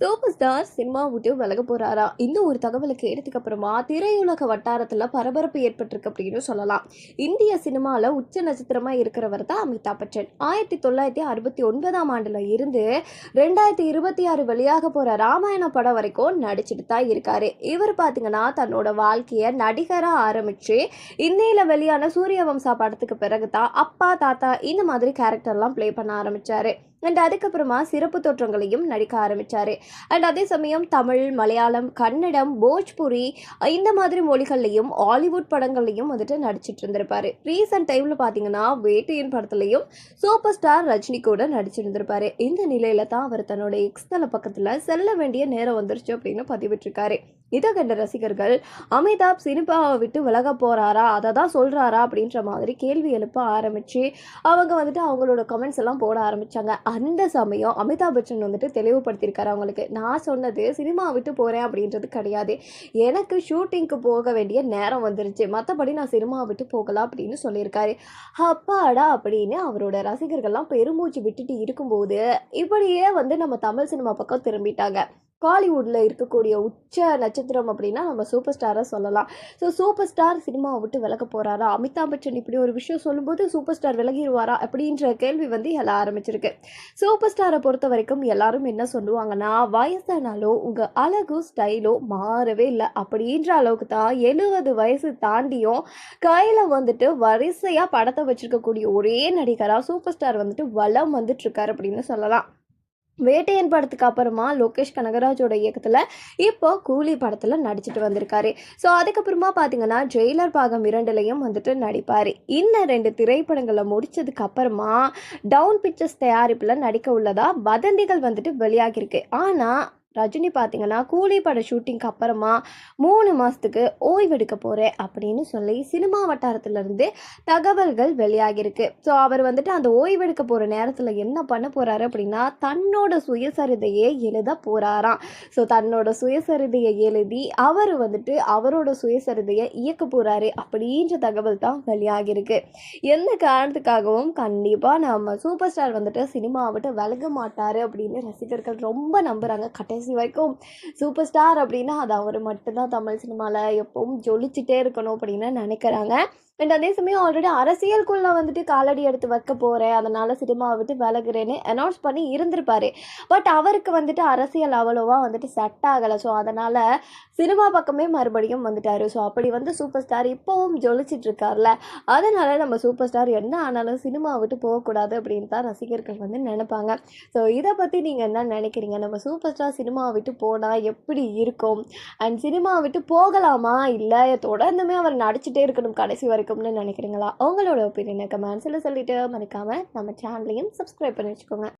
Super star cinema விட்டு விலக போறாரா? இந்த ஒரு தகவலை கேட்டதுக்கு அப்புறமா திரையுலக வட்டாரத்தில் பரபரப்பு ஏற்பட்டிருக்கு அப்படின்னு சொல்லலாம். இந்திய சினிமாவில் உச்ச நட்சத்திரமாக இருக்கிறவர் தான் அமிதாப் பச்சன். ஆயிரத்தி தொள்ளாயிரத்தி அறுபத்தி ஒன்பதாம் ஆண்டில் இருந்து ரெண்டாயிரத்தி இருபத்தி ஆறு வெளியாக போகிற ராமாயண படம் வரைக்கும் நடிச்சுட்டு தான் இருக்காரு. இவர் பார்த்தீங்கன்னா தன்னோட வாழ்க்கையை நடிகராக ஆரம்பித்து இந்தியில் வெளியான சூரிய வம்சா படத்துக்கு பிறகு தான் அப்பா தாத்தா இந்த மாதிரி கேரக்டர்லாம் ப்ளே பண்ண ஆரம்பித்தார் அண்ட் அதுக்கப்புறமா சிறப்பு தோற்றங்களையும் நடிக்க ஆரம்பித்தார் அண்ட் அதே சமயம் தமிழ் மலையாளம் கன்னடம் போஜ்புரி இந்த மாதிரி மொழிகள்லையும் ஹாலிவுட் படங்கள்லையும் வந்துட்டு நடிச்சிட்டு இருந்திருப்பாரு. ரீசெண்ட் டைமில் பார்த்தீங்கன்னா வேட்டையின் படத்துலையும் சூப்பர் ஸ்டார் ரஜினி கூட நடிச்சிருந்திருப்பாரு இந்த நிலையில தான் அவர் தன்னோட எக்ஸ்தல பக்கத்தில் செல்ல வேண்டிய நேரம் வந்துருச்சு அப்படின்னு பதிவிட்டிருக்காரு. இதை கண்ட ரசிகர்கள் அமிதாப் சினிமாவை விட்டு விலக போகிறாரா அதை தான் சொல்கிறாரா அப்படின்ற மாதிரி கேள்வி எழுப்ப ஆரம்பித்து அவங்க வந்துட்டு அவங்களோட கமெண்ட்ஸ் எல்லாம் போட ஆரம்பித்தாங்க அந்த சமயம் அமிதாப் பச்சன் வந்துட்டு தெளிவுபடுத்தியிருக்காரு அவங்களுக்கு. நான் சொன்னது சினிமா விட்டு போகிறேன் அப்படின்றது கிடையாது. எனக்கு ஷூட்டிங்க்கு போக வேண்டிய நேரம் வந்துருச்சு. மற்றபடி நான் சினிமா விட்டு போகலாம் அப்படின்னு சொல்லியிருக்காரு. அப்பாடா அப்படின்னு அவரோட ரசிகர்கள்லாம் பெருமூச்சு விட்டுட்டு இருக்கும்போது இப்படியே வந்து நம்ம தமிழ் சினிமா பக்கம் திரும்பிட்டாங்க. காலிவுட்டில் இருக்கக்கூடிய உச்ச நட்சத்திரம் அப்படின்னா நம்ம சூப்பர் ஸ்டாரை சொல்லலாம். ஸோ சூப்பர் ஸ்டார் சினிமாவை விட்டு விலக போகிறாரா அமிதாப் பச்சன் இப்படி ஒரு விஷயம் சொல்லும்போது சூப்பர் ஸ்டார் விலகிடுவாரா? அப்படின்ற கேள்வி வந்து எழ ஆரம்பிச்சிருக்கு. சூப்பர் ஸ்டாரை பொறுத்த வரைக்கும் எல்லாரும் என்ன சொல்லுவாங்கன்னா வயசானாலோ உங்கள் அழகு ஸ்டைலோ மாறவே இல்லை. அப்படின்ற அளவுக்கு தான் எழுபது வயசு தாண்டியும் கையில் வந்துட்டு வரிசையாக படத்தை வச்சுருக்கக்கூடிய ஒரே நடிகராக சூப்பர் ஸ்டார் வந்துட்டு வளம் வந்துட்டுருக்கார் அப்படின்னு சொல்லலாம். வேட்டையன் படத்துக்கு அப்புறமா லோகேஷ் கனகராஜோட இயக்கத்தில் இப்போ கூலி படத்தில் நடிச்சிட்டு வந்திருக்காரு. ஸோ அதுக்கப்புறமா பார்த்தீங்கன்னா ஜெயிலர் பாகம் இரண்டுலையும் வந்துட்டு நடிப்பார். இன்னும் ரெண்டு திரைப்படங்களை முடிச்சதுக்கு அப்புறமா டவுன் பிக்சர்ஸ் தயாரிப்பில் நடிக்க உள்ளதா வதந்திகள் வந்துட்டு வெளியாகியிருக்கு. ஆனால் ரஜினி பார்த்தீங்கன்னா கூலி பட ஷூட்டிங்க்கு அப்புறமா மூணு மாதத்துக்கு ஓய்வெடுக்க போகிறேன் அப்படின்னு சொல்லி சினிமா வட்டாரத்துலேருந்து தகவல்கள் வெளியாகியிருக்கு. ஸோ அவர் வந்துட்டு அந்த ஓய்வெடுக்க போகிற நேரத்தில் என்ன பண்ண போகிறாரு அப்படின்னா தன்னோட சுயசரிதையை எழுத போகிறாராம் ஸோ தன்னோட சுயசரிதையை எழுதி அவர் வந்துட்டு அவரோட சுயசரிதையை இயக்க போகிறாரு அப்படின்ற தகவல் தான் வெளியாகியிருக்கு. எந்த காரணத்துக்காகவும் கண்டிப்பாக நம்ம சூப்பர் ஸ்டார் வந்துட்டு சினிமா விட்டு விலக மாட்டார் அப்படின்னு ரசிகர்கள் ரொம்ப நம்புகிறாங்க கடைசி வரைக்கும் சூப்பர் ஸ்டார் அப்படின்னா அது அவர் மட்டும்தான் தமிழ் சினிமாவில் எப்பவும் ஜொலிச்சுட்டே இருக்கணும் அப்படின்னு நினைக்கிறாங்க. அண்ட் அதே சமயம் ஆல்ரெடி அரசியலுக்குள்ளே வந்துட்டு காலடி எடுத்து வைக்க போகிறேன் அதனால் சினிமாவை விட்டு விலகுறேன்னு அனௌன்ஸ் பண்ணி இருந்திருப்பாரு. பட் அவருக்கு வந்துட்டு அரசியல் அவ்வளோவா வந்துட்டு செட் ஆகலை. ஸோ அதனால் சினிமா பக்கமே மறுபடியும் வந்துட்டார். ஸோ அப்படி வந்து சூப்பர் ஸ்டார் இப்போவும் ஜொலிச்சிட்டு இருக்கார்ல. அதனால் நம்ம சூப்பர் ஸ்டார் என்ன ஆனாலும் சினிமா விட்டு போகக்கூடாது அப்படின்னு தான் ரசிகர்கள் வந்து நினைப்பாங்க. ஸோ இதை பற்றி நீங்கள் என்ன நினைக்கிறீங்க? நம்ம சூப்பர் ஸ்டார் சினிமா சினிமா விட்டு போனால் எப்படி இருக்கும்? அண்ட் சினிமா விட்டு போகலாமா? இல்லை தொடர்ந்துமே அவர் நடிச்சுட்டே இருக்கணும் கடைசி வரைக்கும்னு நினைக்கிறீங்களா? உங்களோட ஒப்பீனியனை கமெண்ட்ஸில் சொல்லிவிட்டு மறக்காமல் நம்ம சேனலையும் சப்ஸ்கிரைப் பண்ணி வச்சுக்கோங்க.